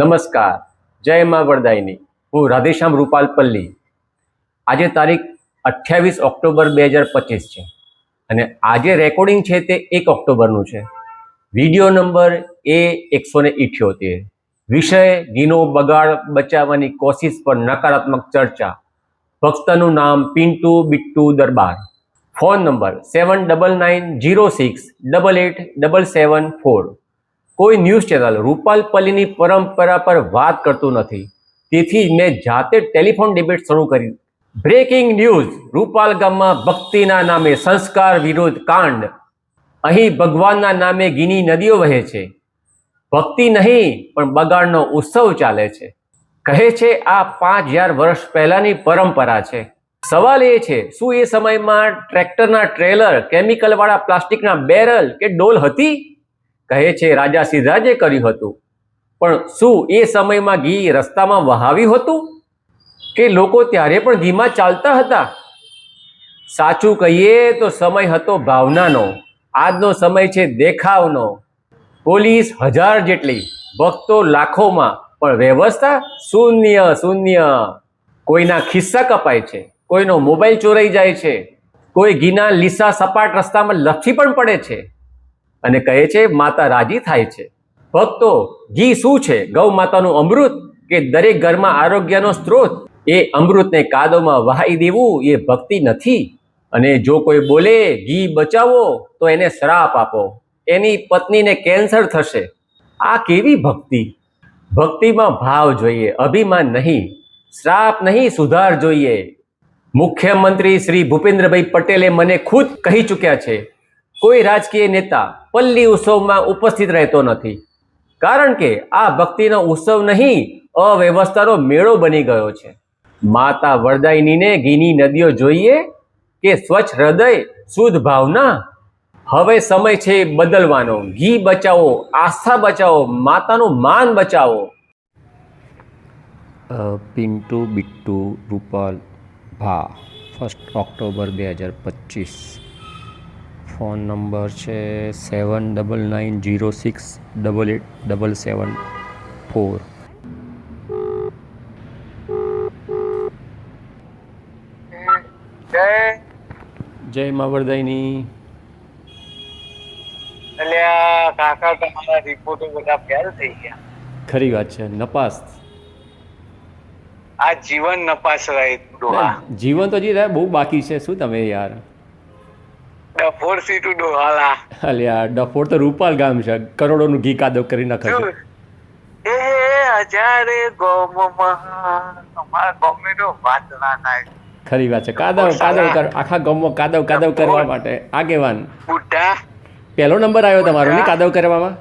નમસ્કાર જય મા વરદાયની હું રાધેશ્યામ રૂપાલ પલ્લી આજે તારીખ અઠ્યાવીસ ઓક્ટોબર બે હજાર પચીસ છે અને આજે રેકોર્ડિંગ છે તે એક ઓક્ટોબરનું છે વિડીયો નંબર એ એકસો ને ઇઠ્યોતેર વિષય ગીનો બગાડ બચાવવાની કોશિશ પર નકારાત્મક ચર્ચા ભક્તનું નામ Pintu Bittu Darbar phone number seven double nine zero six double eight double seven four કોઈ ન્યૂઝ ચેનલ રૂપાલપલ્લીની પરંપરા પર વાત કરતું નથી તેથી જ મેં જાતે ટેલિફોન ડિબેટ શરૂ કરી બ્રેકિંગ ન્યૂઝ રૂપાલ ગામમાં ભક્તિના નામે સંસ્કાર વિરોધ કાંડ અહીં ભગવાનના નામે ગીની નદીઓ વહે છે ભક્તિ નહીં પણ બગાડનો ઉત્સવ ચાલે છે કહે છે આ પાંચ હજાર વર્ષ પહેલાંની પરંપરા છે સવાલ એ છે શું એ સમયમાં ટ્રેક્ટરના ટ્રેલર કેમિકલવાળા પ્લાસ્ટિકના બેરલ કે ડોલ હતી કહે છે રાજા સિદ્ધરાજે કર્યું હતું પણ શું એ સમયમાં ઘી રસ્તામાં વહાવ્યું હતું કે લોકો ત્યારે પણ ઘીમાં ચાલતા હતા સાચું કહીએ તો સમય હતો ભાવનાનો આજનો સમય છે દેખાવનો પોલીસ હજાર જેટલી ભક્તો લાખોમાં પણ વ્યવસ્થા શૂન્ય શૂન્ય કોઈના ખિસ્સા કપાય છે કોઈનો મોબાઈલ ચોરાઈ જાય છે કોઈ ઘીના લીસા સપાટ રસ્તામાં લપસી પણ પડે છે અને કહે છે માતા રાજી થાય છે ભક્તો ઘી શું છે ગૌ માતાનું અમૃત કે દરેક ઘરમાં આરોગ્યનો સ્ત્રોત એ અમૃતને કાદવમાં વહાઈ દેવું એ ભક્તિ નથી અને જો કોઈ બોલે ઘી બચાવો તો એને શ્રાપ આપો એની પત્નીને કેન્સર થશે આ કેવી ભક્તિ ભક્તિમાં ભાવ જોઈએ અભિમાન નહીં શ્રાપ નહીં સુધાર જોઈએ મુખ્યમંત્રી શ્રી ભૂપેન્દ્રભાઈ પટેલે મને ખુદ કહી ચૂક્યા છે કોઈ રાજકીય નેતા પલ્લી ઉત્સવમાં ઉપસ્થિત રહેતો નથી કારણ કે આ ભક્તિનો ઉત્સવ નહીં અવ્યવસ્થાનો મેળો બની ગયો છે માતા વરદાયનીને ઘીની નદીઓ જોઈએ કે સ્વચ્છ હૃદય શુદ્ધ ભાવના હવે સમય છે બદલવાનો ઘી બચાવો આસ્થા બચાવો માતાનું માન બચાવો પિન્ટુ બિટ્ટુ રૂપાલ ભા ફર્સ્ટ ઓક્ટોબર બે હજાર પચીસ ફોન નંબર છે seven double nine zero six double eight double seven four જય માવરદાઈની કાકા તમારા રિપોર્ટો બધા ફેલ ખરી વાત છે નપાસ આ જીવન નપાસ રહે જીવન તો હજી બહુ બાકી છે શું તમે યાર ડફોર સી ટુ ડોહાલા અલ્યા ડફોર તો રૂપાલ ગામ છે કરોડોનું ઘી કાદવ કરી નાખે છે એ હજારે ગોમ અમારા ગોમે તો વાતલા નાય ખરી વાત છે કાદવ કાદવ કર આખા ગામમાં કાદવ કાદવ કરવા માટે આગેવાન બુઢા પહેલો નંબર આવ્યો તમારો ને કાદવ કરવામાં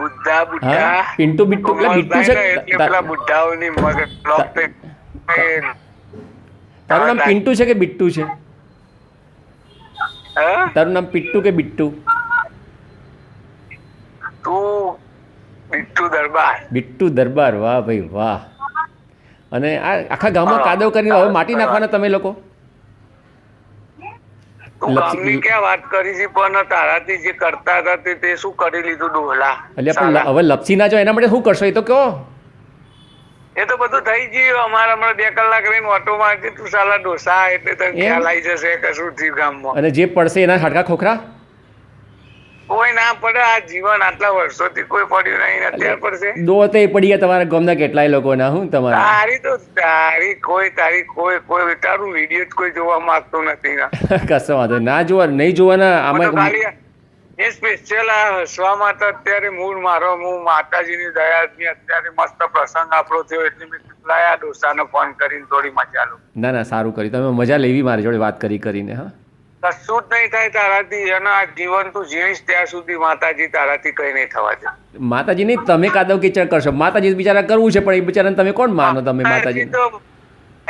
બુઢા બુઢા પિન્ટુ બિટ્ટુ એટલે બિટ્ટુ છે પેલા બુઢાઓની મગર તારું નામ પિન્ટુ છે કે બિટ્ટુ છે તારું નામ પિટ્ટુ કે બિટ્ટુ તું બિટ્ટુ દરબાર બિટ્ટુ દરબાર વાહ ભાઈ વાહ અને આ આખા ગામમાં કાદવ કરી હવે માટી નાખવાના તમે લોકો હવે લપસી ના જો એના માટે શું કરશો એ તો કયો એ તો બધું થઈ ગયું અમારે હમણાં બે કલાક રહીને ઓટોમાં કીધું સાલા ડોસા એટલે તને ખ્યાલ આવી જશે કશું થયું ગામમાં અને જે પડશે એના હાડકા ખોખરા કોઈ ના પડે આ જીવન આટલા વર્ષોથી કોઈ પડ્યું નહીં અત્યારે પડશે દોતે પડી ગયા તમારા ગામના કેટલાય લોકોના હું તમારે તારી તો તારી કોઈ તારી કોઈ કોઈ તારું વિડીયો કોઈ જોવા માંગતું નથી ના કશો વાંધો ના જોવા નહીં જોવાના આમાં સ્પેશિયલ હસવામાં તો અત્યારે મૂળ મારો હું માતાજીની દયાથી અત્યારે મસ્ત પ્રસંગ આપણો થયો એટલે મેં લાયા ડોસાનો ફોન કરીને થોડી મજા લઉં ના ના સારું કરી તમે મજા લેવી મારી જોડે વાત કરી કરીને હા કશું જ નહીં થાય તારાથી એનો આ જીવન તું જીવીશ ત્યાં સુધી માતાજી તારાથી કઈ નહીં થવા દે માતાજી નહીં તમે કાદવ કિચડ કરશો માતાજી બિચારા કરવું છે પણ એ બિચારાને તમે કોણ માનો તમે માતાજી તો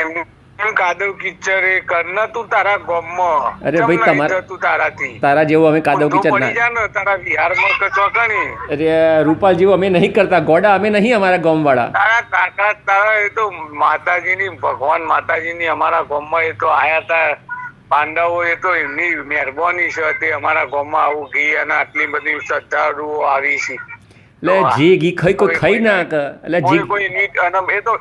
એમનું કાદવ કિચરે કરના તું તારા ગોમમાં અરે ભાઈ તમારા તું તારાથી તારા જેવું અમે કાદવ કિચર ના જાનો તારા વિહારમાં કચોકણી અરે રૂપાલ જેવું અમે નહીં કરતા ગોડા અમે નહીં અમારા ગોમ વાળા તારા કાકા તારા એ તો માતાજીની ભગવાન માતાજીની અમારા ગોમમાં એ તો આયા તા પાંડવો એ તો એમની મહેરબાની છે તે અમારા માં આવું ઘી અને આટલી બધી શ્રદ્ધાળુઓ આવી છે એટલે જે ઘી ખાઈ કોઈ ખાઈ ના એટલે જે કોઈ એ તો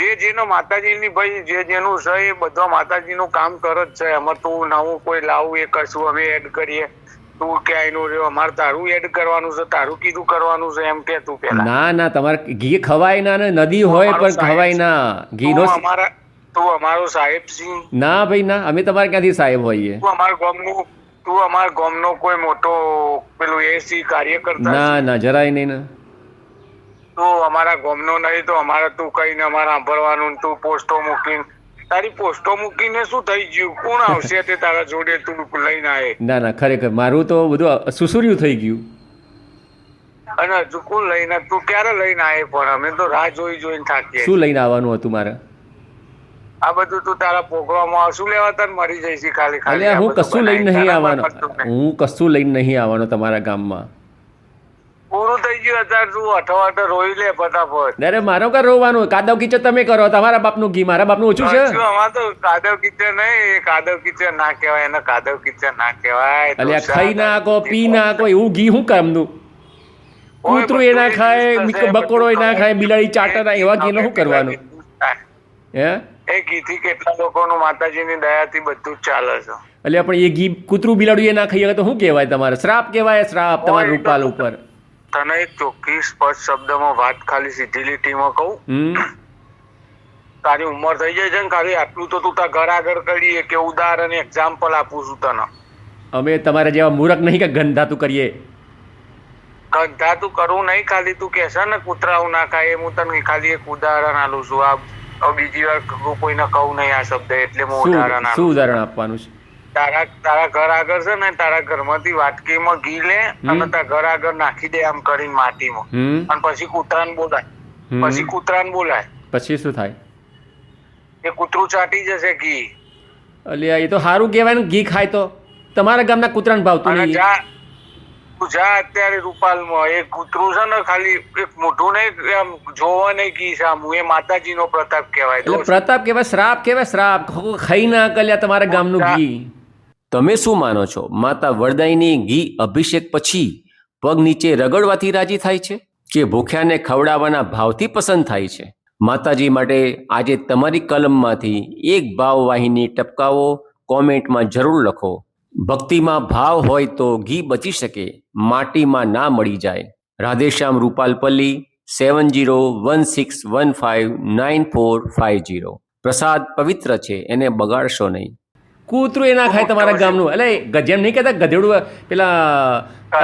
જે જેનો માતાજી માતાજીની ભાઈ જે જેનું છે એ બધા માતાજી નું કામ કરે જ છે અમે તું નવું કોઈ લાવું એ કશું અમે એડ કરીએ તું ક્યાંયનું રહ્યો અમારે તારું એડ કરવાનું છે તારું કીધું કરવાનું છે એમ કે તું પેલા ના ના તમારે ઘી ખવાય ના ને નદી હોય પણ ખવાય ના ઘીનો અમારા તું અમારો સાહેબ સિંહ ના ભાઈ ના અમે તમારે ક્યાંથી સાહેબ હોઈએ તું અમારા નું તું અમારા નો કોઈ મોટો પેલું એસી કાર્યકર્તા ના ના જરાય નહીં ના તું અમારા ગામનો નહીં તો અમારે તું કહીને અમારે સાંભળવાનું તું પોસ્ટો મૂકીને તારી પોસ્ટો મૂકીને શું થઈ ગયું કોણ આવશે તે તારા જોડે તું લઈને આવે ના ના ખરેખર મારું તો બધું સુસુર્યું થઈ ગયું અને હજુ કોણ લઈને તું ક્યારે લઈને આવે પણ અમે તો રાહ જોઈ જોઈને થાકીએ શું લઈને આવવાનું હતું મારે આ બધું તું તારા પ્રોગ્રામમાં શું લેવા તને મરી જઈશ ખાલી ખાલી હું કશું લઈને નહીં આવવાનો હું કશું લઈને નહીં આવવાનું તમારા ગામમાં પૂરું થઈ ગયું અત્યારે તું અઠવાટ રોઈ લે ફટાફટ અરે મારો કા રોવાનું કાદવ કિચન તમે કરો તમારા બાપનું ઘી મારા બાપનું ઓછું છે અમાર તો કાદવ કિચન નહીં કાદવ કિચન ના કહેવાય એને કાદવ કિચન ના કહેવાય એટલે ખાઈ નાખો પી નાખો એવું ઘી હું કામનું કૂતરું એ ના ખાય બકોડો એ ના ખાય બિલાડી ચાટા ના એવા ઘીનો શું કરવાનું હે એ ઘીથી કેટલા લોકો નું માતાજી ની દયા થી બધું ચાલે છે એટલે પણ એ ઘી કૂતરું બિલાડું એ ના ખાઈએ તો શું કહેવાય તમારે શ્રાપ કહેવાય શ્રાપ તમારા રૂપાલ ઉપર તને એક ચોખ્ખી સ્પષ્ટ શબ્દમાં વાત ખાલી સીધી લીટીમાં કહું તારી ઉંમર થઈ જાય છે ને ખાલી આટલું તો તું તાર ઘર આગળ કરીએ કે ઉદાહરણ એક્ઝામ્પલ આપું છું તને અમે તમારા જેવા મૂરખ નહીં કે ગંધાતું કરીએ ગંધાતું કરવું નહીં ખાલી તું કહેશે ને કૂતરાઓ ના ખાય હું તને ખાલી એક ઉદાહરણ આલું છું આ બીજી વાર કોઈને કહું નહીં આ શબ્દ એટલે હું ઉદાહરણ શું ઉદાહરણ આપવાનું છે તારા તારા ઘર આગળ છે ને તારા ઘરમાંથી વાટકીમાં ઘી લે અને તારા ઘર આગળ નાખી દે આમ કરીને માટીમાં અને પછી કૂતરાને બોલાય પછી કૂતરાને બોલાય પછી શું થાય એ કૂતરું ચાટી જશે ઘી અલ્યા એ તો સારું કહેવાય ને ઘી ખાય તો તમારા ગામના કૂતરાને ભાવતું નહીં જા અત્યારે રૂપાલ માં એ કૂતરું છે ને ખાલી એક મોઢું ને આમ જોવા નહીં કી સામું એ માતાજી નો પ્રતાપ કહેવાય પ્રતાપ કહેવાય શ્રાપ કહેવાય શ્રાપ ખાઈ ના કલ્યા તમારા ગામનું ઘી તમે શું માનો છો માતા વરદાયની ઘી અભિષેક પછી પગ નીચે રગડવાથી રાજી થાય છે કે ભૂખ્યાને ખવડાવવાના ભાવથી પસંદ થાય છે માતાજી માટે આજે તમારી કલમમાંથી એક ભાવ વાહિની ટપકાવો કોમેન્ટમાં જરૂર લખો ભક્તિમાં ભાવ હોય તો ઘી બચી શકે માટીમાં ના મળી જાય Radheshyam Rupalpalli seven zero one six one five nine four five zero પ્રસાદ પવિત્ર છે એને બગાડશો નહીં કૂતરું એ ના ખાય તમારા ગામનું એટલે જેમ નહીં કહેતા ગધેડું પેલા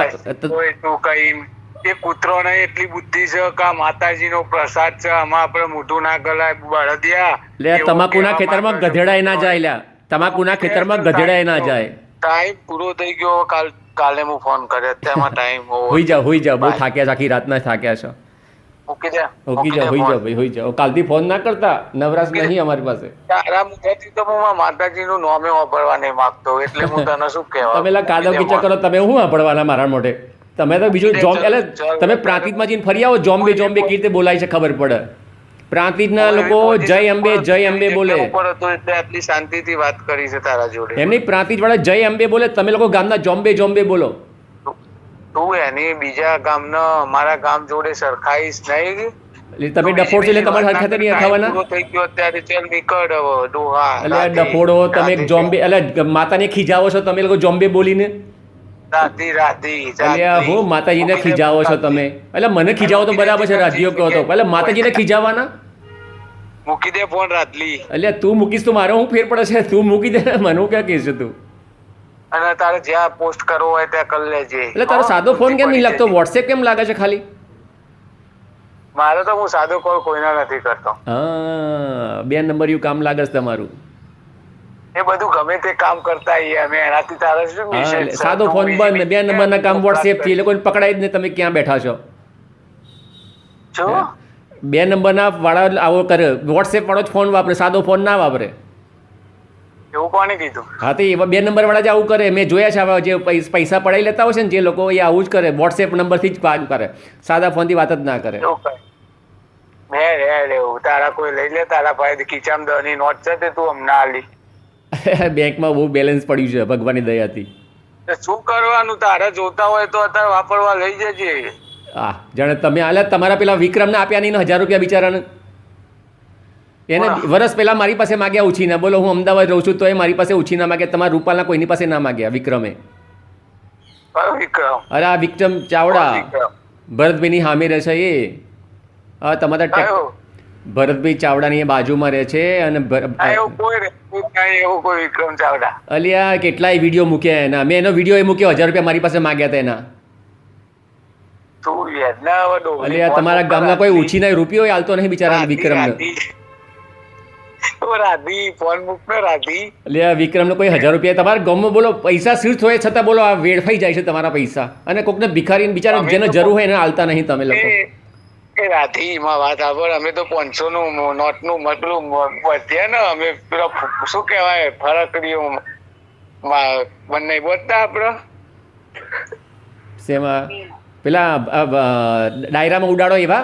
એ કૂતરો ને એટલી બુદ્ધિ છે કે માતાજીનો પ્રસાદ છે આમાં આપણે મોઢું ના ગલાય બળદિયા લે તમાકુના ખેતરમાં ગધેડાય ના જાય લ્યા તમાકુના ખેતરમાં ગધેડાય ના જાય ટાઈમ પૂરો થઈ ગયો કાલ કાલે હું ફોન કર્યો અત્યારમાં ટાઈમ હોઈ જાવ હોઈ જાવ બહુ થાક્યા છે આખી રાતના થાક્યા છે ઓકી જા હોઈ જા ભાઈ હોઈ જા કાલથી ફોન ના કરતા નવરાશ નહીં અમારી પાસે તારા મુખેથી તો હું માતાજીનું નામે વાપરવા નહીં માંગતો એટલે હું તને શું કહેવા તમે લા કાદવ કિચક કરો તમે હું વાપરવાના મારા મોઢે તમે તો બીજું જોમ એટલે તમે પ્રાંતિજમાં જઈને ફરી આવો જોમ્બે જોમ્બે કેવી રીતે બોલાય છે ખબર પડે ના લોકો જય અંબે જય અંબે બોલે ઉપર હતો એટલે વાત કરી છે તારા જોડે એમની પ્રાંતિજ વાળા જય અંબે બોલે તમે લોકો ગામના જોમ્બે જોમ્બે બોલો તું એની બીજા ગામ ગામનો મારા ગામ જોડે સરખાઈશ નહીં એટલે તમે ડફોડ એટલે તમારે સાથે નહીં અથાવાના થઈ ગયો અત્યારે ચલ નીકળ ડોહા એટલે ડફોડો તમે જોમ્બે એટલે માતાને ખીજાવો છો તમે લોકો જોમ્બે બોલીને રાધી રાધી એટલે હો માતાજીને ખીજાવો છો તમે એટલે મને ખીજાવો તો બરાબર છે રાધીઓ કહો તો એટલે માતાજીને ખીજાવાના મૂકી દે ફોન એટલે તું મૂકીશ તો મારો હું ફેર પડે છે તું મૂકી દે મને હું ક્યાં કહીશ તું અને તારે જ્યાં પોસ્ટ કરવો હોય ત્યાં કરી લેજે એટલે તારો સાદો ફોન કેમ નહીં લાગતો વોટ્સએપ કેમ લાગે છે ખાલી મારો તો હું સાદો કોલ કોઈના નથી કરતો બે નંબર યુ કામ લાગે છે તમારું એ બધું ગમે તે કામ કરતા આવીએ અમે એનાથી તારા શું સાદો ફોન બંધ બે નંબરના કામ વોટ્સએપ થી એ લોકોને પકડાઈ જ ને તમે ક્યાં બેઠા છો જો બે નંબરના વાળા આવો કરે વોટ્સએપ વાળો જ ફોન વાપરે સાદો ફોન ના વાપરે એવું કોણે કીધું હા તો એ બે નંબર વાળા જ આવું કરે મેં જોયા છે આવા જે પૈસા પડાવી લેતા હોય છે ને જે લોકો એ આવું જ કરે વોટ્સએપ નંબરથી જ વાત કરે સાદા ફોન થી વાત જ ના કરે મેં રે રે તારા કોઈ લઈ લે તારા ભાઈ ખીચામ દની નોટ છે તે તું હમણાં આલી બેંકમાં બહુ બેલેન્સ પડ્યું છે ભગવાનની દયાથી શું કરવાનું તારે જોતા હોય તો અત્યારે વાપરવા લઈ જજે હા જાણે તમે આલે તમારા પેલા વિક્રમને આપ્યા નહીં હજાર રૂપિયા બિચારાને એને વર્ષ પહેલા મારી પાસે માગ્યા ઉછીના બોલો હું અમદાવાદ રહું છું તો એ મારી પાસે ઉછીના માગ્યા તમારા રૂપાલના કોઈની પાસે ના માગ્યા વિક્રમે અરે આ વિક્રમ ચાવડા ભરતભાઈની હામે રહે છે એ તમારા ભરતભાઈ ચાવડાની બાજુમાં રહે છે અને અલિયા કેટલાય વિડીયો મૂક્યા એના મેં એનો વિડીયો એ મૂક્યો હજાર રૂપિયા મારી પાસે માગ્યા હતા એના અલિયા તમારા ગામના કોઈ ઉછીના રૂપિયો હાલતો નહીં બિચારા વિક્રમ રાધી ફોન મૂક ને રાધી એટલે આ વિક્રમને કોઈ હજાર રૂપિયા તમારા ગામમાં બોલો પૈસા શીર્ષ હોય છતાં બોલો આ વેડફાઈ જાય છે તમારા પૈસા અને કોકને ભિખારીને બિચારા જેને જરૂર હોય એને હાલતા નહીં તમે લોકો એ રાધી માં વાત આગળ અમે તો પાંચસો નું નોટ નું મતલું વધ્યા ને અમે શું કહેવાય ફરકડીઓ બંને બોલતા આપડે શેમાં પેલા ડાયરામાં ઉડાડો એવા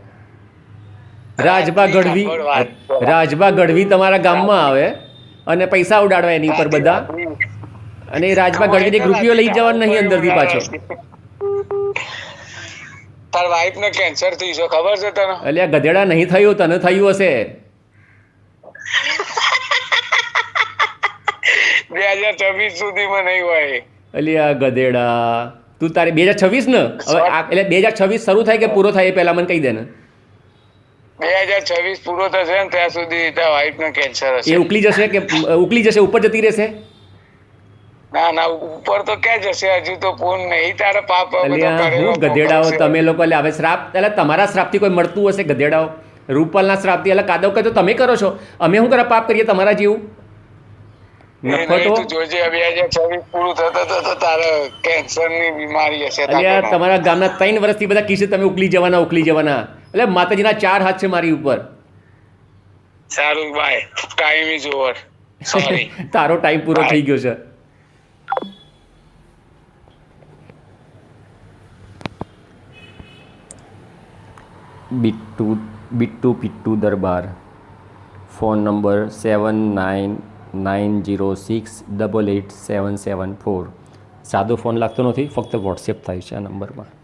રાજબા ગઢવી રાજબા ગઢવી તમારા ગામમાં આવે અને પૈસા ઉડાડવા એની ઉપર બધા અને એ રાજબા ગઢવીને એક રૂપિયો લઈ જવાનો નહીં અંદરથી પાછો તાર વાઈફ ને કેન્સર થઈ છે ખબર છે તને એટલે ગધેડા નહીં થયું તને થયું હશે બે હજાર છવ્વીસ સુધીમાં નહીં હોય એટલે આ ગધેડા તું તારે બે હજાર છવ્વીસ ને હવે એટલે બે હજાર છવ્વીસ શરૂ થાય કે પૂરો થાય એ પહેલા મને કહી દે ને બે હજાર છવ્વીસ પૂરો થશે ને ત્યાં સુધી વાઈફ નો કેન્સર હશે એ ઉકલી જશે કે ઉકલી જશે ઉપર જતી રહેશે ના ના ઉપર તો ક્યાં જશે હજુ તો પૂર્ણ નહીં તારા પાપ હું ગધેડાઓ તમે લોકો એટલે હવે શ્રાપ એટલે તમારા શ્રાપથી કોઈ મળતું હશે ગધેડાઓ રૂપલના શ્રાપથી એટલે કાદવ કહે તો તમે કરો છો અમે શું કરે પાપ કરીએ તમારા જેવું તમારા ગામના ત્રણ વર્ષથી બધા કિસ્સે તમે ઉકલી જવાના ઉકલી જવાના એટલે માતાજીના ચાર હાથ છે મારી ઉપર સારું bye time is over sorry તારો ટાઈમ પૂરો થઈ ગયો છે Bittu Bittu Pittu Darbar phone number seven nine nine zero six double eight seven seven four સાદો ફોન લાગતો નથી ફક્ત વોટ્સએપ થાય છે આ નંબરમાં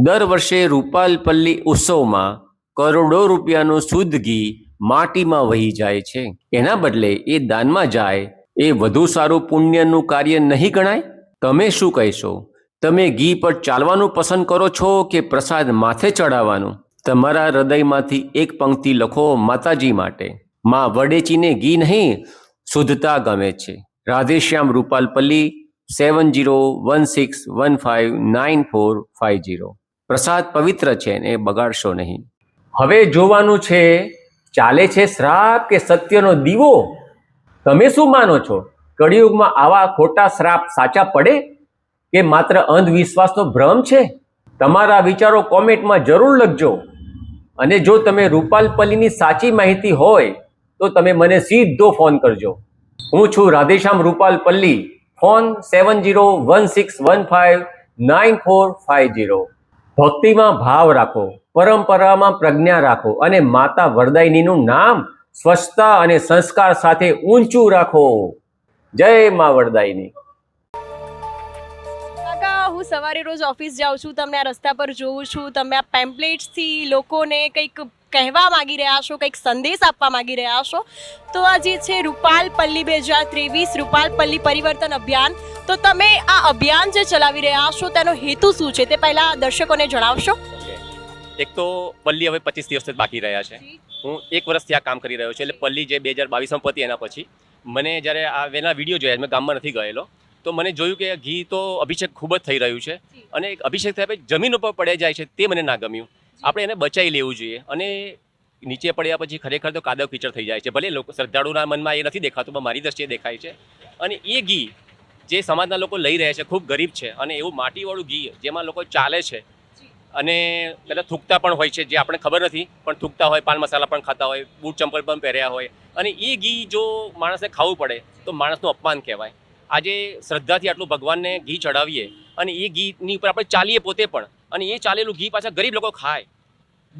દર વર્ષે રૂપાલપલ્લી ઉત્સવમાં કરોડો રૂપિયાનું શુદ્ધ ઘી માટીમાં વહી જાય છે એના બદલે એ દાનમાં જાય એ વધુ સારું પુણ્યનું કાર્ય નહીં ગણાય તમે શું કહેશો તમે ઘી પર ચાલવાનું પસંદ કરો છો કે પ્રસાદ માથે ચડાવવાનું તમારા હૃદયમાંથી એક પંક્તિ લખો માતાજી માટે માં વડેચીને ઘી નહીં શુદ્ધતા ગમે છે Radheshyam Rupalpalli seven zero one six one five nine four five zero પ્રસાદ પવિત્ર છે ને એ બગાડશો નહીં હવે જોવાનું છે ચાલે છે શ્રાપ કે સત્યનો દીવો તમે શું માનો છો કળિયુગમાં આવા ખોટા શ્રાપ સાચા પડે કે માત્ર અંધવિશ્વાસનો ભ્રમ છે તમારા વિચારો કોમેન્ટમાં જરૂર લખજો અને જો તમે રૂપાલપલ્લીની સાચી માહિતી હોય તો તમે મને સીધો ફોન કરજો હું છું Radheshyam Rupalpalli phone seven zero one six one five nine four five zero ભક્તિમાં ભાવ રાખો પરંપરામાં પ્રજ્ઞા રાખો અને માતા વરદાયનીનું નામ સ્વચ્છતા અને સંસ્કાર સાથે ઊંચું રાખો જય મા વરદાયની હું સવારે રોજ ઓફિસ જાઉં છું તમને આ રસ્તા પર જોઉં છું તમે આ પેમ્પલેટ્સથી લોકોને કંઈક કહેવા માગી રહ્યા છો કંઈક સંદેશ આપવા માગી રહ્યા છો તો આ જે છે પલ્લી બે હજાર ત્રેવીસ રૂપાલ પલ્લી પરિવર્તન અભિયાન તો તમે આ અભિયાન જે ચલાવી રહ્યા છો તેનો હેતુ શું છે તે પહેલાં દર્શકોને જણાવશો એક તો પલ્લી હવે પચીસ દિવસ બાકી રહ્યા છે હું એક વર્ષથી આ કામ કરી રહ્યો છું એટલે પલ્લી જે બે હજાર બાવીસમાં પતી એના પછી મને જ્યારે આ એના વિડીયો જોયા મેં ગામમાં નથી ગયેલો તો મને જોયું કે ઘી તો અભિષેક ખૂબ જ થઈ રહ્યું છે અને એક અભિષેક થાય જમીન ઉપર પડે જાય છે તે મને ના ગમ્યું આપણે એને બચાવી લેવું જોઈએ અને નીચે પડ્યા પછી ખરેખર તો કાદવ કીચડ થઈ જાય છે ભલે લોકો શ્રદ્ધાળુના મનમાં એ નથી દેખાતું પણ મારી દ્રષ્ટિએ દેખાય છે અને એ ઘી જે સમાજના લોકો લઈ રહ્યા છે ખૂબ ગરીબ છે અને એવું માટીવાળું ઘી જેમાં લોકો ચાલે છે અને પહેલાં થૂકતા પણ હોય છે જે આપણે ખબર નથી પણ થૂકતા હોય પાન મસાલા પણ ખાતા હોય બૂટ ચંપલ પણ પહેર્યા હોય અને એ ઘી જો માણસને ખાવું પડે તો માણસનું અપમાન કહેવાય આજે શ્રદ્ધાથી આટલું ભગવાનને ઘી ચડાવીએ અને એ ઘીની ઉપર આપણે ચાલીએ પોતે પણ અને એ ચાલેલું ઘી પાછા ગરીબ લોકો ખાય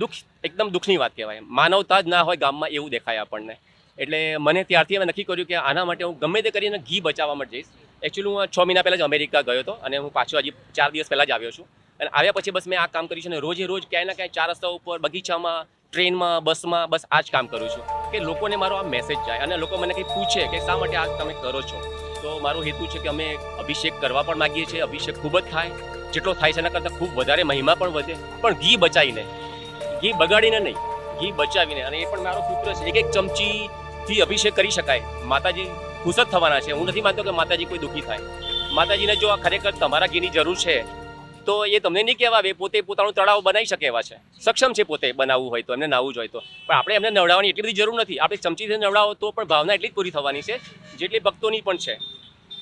દુઃખ એકદમ દુઃખની વાત કહેવાય માનવતા જ ના હોય ગામમાં એવું દેખાય આપણને એટલે મને ત્યારથી મેં નક્કી કર્યું કે આના માટે હું ગમે તે કરીને ઘી બચાવવા માટે જઈશ એકચ્યુઅલી હું છ મહિના પહેલાં જ અમેરિકા ગયો હતો અને હું પાછો હજી ચાર દિવસ પહેલાં જ આવ્યો છું અને આવ્યા પછી બસ મેં આ કામ કર્યું છે અને રોજે રોજ ક્યાંય ના ક્યાંય ચાર રસ્તા ઉપર બગીચામાં ટ્રેનમાં બસમાં બસ આ જ કામ કરું છું કે લોકોને મારો આ મેસેજ જાય અને લોકો મને કંઈ પૂછે કે શા માટે આ તમે કરો છો તો મારો હેતુ છે કે અમે અભિષેક કરવા પણ માગીએ છીએ અભિષેક ખૂબ જ થાય જેટલો થાય છે એના કરતાં ખૂબ વધારે મહિમા પણ વધે પણ ઘી બચાવીને ઘી બગાડીને નહીં ઘી બચાવીને અને એ પણ મારો સૂત્ર છે એક એક ચમચીથી અભિષેક કરી શકાય માતાજી ખુશ જ થવાના છે હું નથી માનતો કે માતાજી કોઈ દુઃખી થાય માતાજીને જો આ ખરેખર તમારા ઘીની જરૂર છે તો એ તમને નહીં કહેવા એ પોતે પોતાનું તળાવ બનાવી શકે એવા છે સક્ષમ છે પોતે બનાવવું હોય તો એમને નાવું જ હોય તો પણ આપણે એમને નવડાવવાની એટલી બધી જરૂર નથી આપણે ચમચીથી નવડાવો તો પણ ભાવના એટલી જ પૂરી થવાની છે જેટલી ભક્તોની પણ છે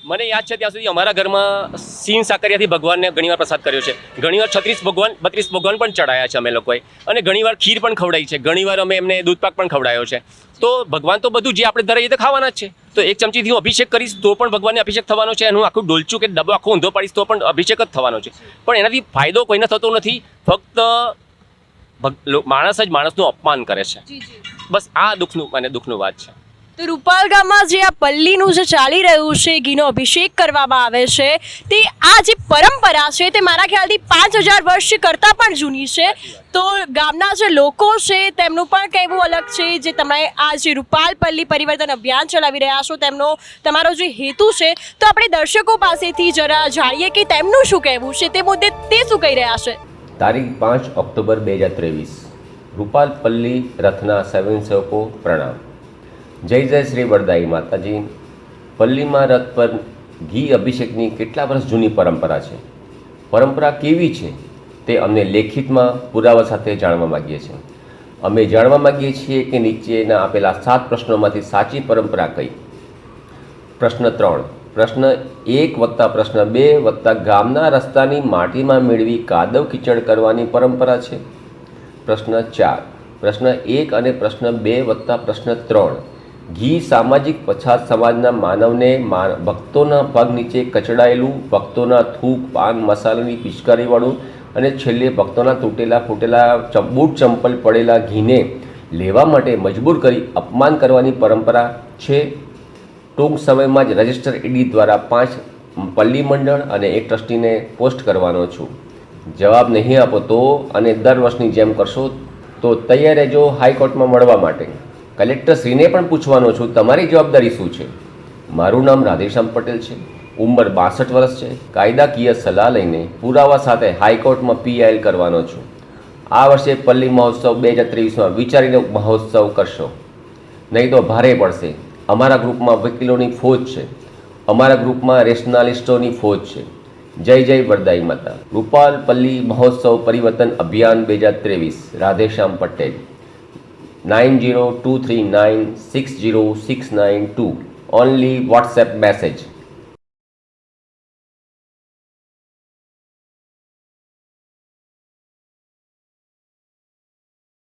મને યાદ છે ત્યાં સુધી અમારા ઘરમાં સીન સાકરિયાથી ભગવાનને ઘણીવાર પ્રસાદ કર્યો છે ઘણીવાર છત્રીસ ભગવાન બત્રીસ ભગવાન પણ ચડાયા છે અમે લોકોએ અને ઘણીવાર ખીર પણ ખવડાવી છે ઘણીવાર અમે એમને દૂધપાક પણ ખવડાયો છે તો ભગવાન તો બધું જે આપણે ધરાઈએ તો ખાવાના જ છે તો એક ચમચીથી હું અભિષેક કરીશ તો પણ ભગવાનને અભિષેક થવાનો છે એનું આખું ડોલચું કે ડબ્બો આખો ઊંધો પાડીશ તો પણ અભિષેક જ થવાનો છે પણ એનાથી ફાયદો કોઈને થતો નથી ફક્ત માણસ જ માણસનું અપમાન કરે છે બસ આ દુઃખનું અને દુઃખનું વાત છે તો રૂપાલ ગામમાં જે આ પલ્લીનું જે ચાલી રહ્યું છે ઘીનો અભિષેક કરવામાં આવે છે તે આ જે પરંપરા છે તે મારા ખ્યાલથી પાંચ હજાર વર્ષ કરતાં પણ જૂની છે તો ગામના જે લોકો છે તેમનું પણ કહેવું અલગ છે જે તમે આ જે રૂપાલ પલ્લી પરિવર્તન અભિયાન ચલાવી રહ્યા છો તેમનો તમારો જે હેતુ છે તો આપણે દર્શકો પાસેથી જરા જાણીએ કે તેમનું શું કહેવું છે તે મુદ્દે તે શું કહી રહ્યા છે તારીખ પાંચ ઓક્ટોબર બે હજાર ત્રેવીસ રૂપાલ પલ્લી રથના સ્વયંસેવકો પ્રણામ જય જય શ્રી વરદાઈ માતાજી પલ્લીમાં રથ પર ઘી અભિષેકની કેટલા વર્ષ જૂની પરંપરા છે પરંપરા કેવી છે તે અમને લેખિતમાં પુરાવા સાથે જાણવા માગીએ છીએ અમે જાણવા માગીએ છીએ કે નીચેના આપેલા સાત પ્રશ્નોમાંથી સાચી પરંપરા કઈ પ્રશ્ન ત્રણ પ્રશ્ન એક વત્તા પ્રશ્ન બે વત્તા ગામના રસ્તાની માટીમાં મેળવી કાદવ કિચડ કરવાની પરંપરા છે પ્રશ્ન ચાર પ્રશ્ન એક અને પ્રશ્ન બે વત્તા પ્રશ્ન ત્રણ ઘી સામાજિક પછાત સમાજના માનવને ભક્તોના પગ નીચે કચડાયેલું ભક્તોના થૂક પાન મસાલાની પિચકારીવાળું અને છેલ્લે ભક્તોના તૂટેલા ફૂટેલા બૂટ ચંપલ પડેલા ઘીને લેવા માટે મજબૂર કરી અપમાન કરવાની પરંપરા છે ટૂંક સમયમાં જ રજિસ્ટર ઈડી દ્વારા પાંચ પલ્લી મંડળ અને એક ટ્રસ્ટીને પોસ્ટ કરવાનો છું જવાબ નહીં આપો તો અને દર વર્ષની જેમ કરશો તો તૈયાર રહેજો હાઈકોર્ટમાં મળવા માટે કલેક્ટરશ્રીને પણ પૂછવાનો છું તમારી જવાબદારી શું છે મારું નામ રાધેશ્યામ પટેલ છે ઉંમર બાસઠ વર્ષ છે કાયદાકીય સલાહ લઈને પુરાવા સાથે હાઈકોર્ટમાં પીઆઈએલ કરવાનો છું આ વર્ષે પલ્લી મહોત્સવ બે હજાર ત્રેવીસમાં વિચારીને મહોત્સવ કરશો નહીં તો ભારે પડશે અમારા ગ્રુપમાં વકીલોની ફોજ છે અમારા ગ્રુપમાં રેશનાલિસ્ટોની ફોજ છે જય જય વરદાઈ માતા રૂપાલ પલ્લી મહોત્સવ પરિવર્તન અભિયાન બે હજાર ત્રેવીસ Radheshyam Patel 90239 60692. Only WhatsApp message.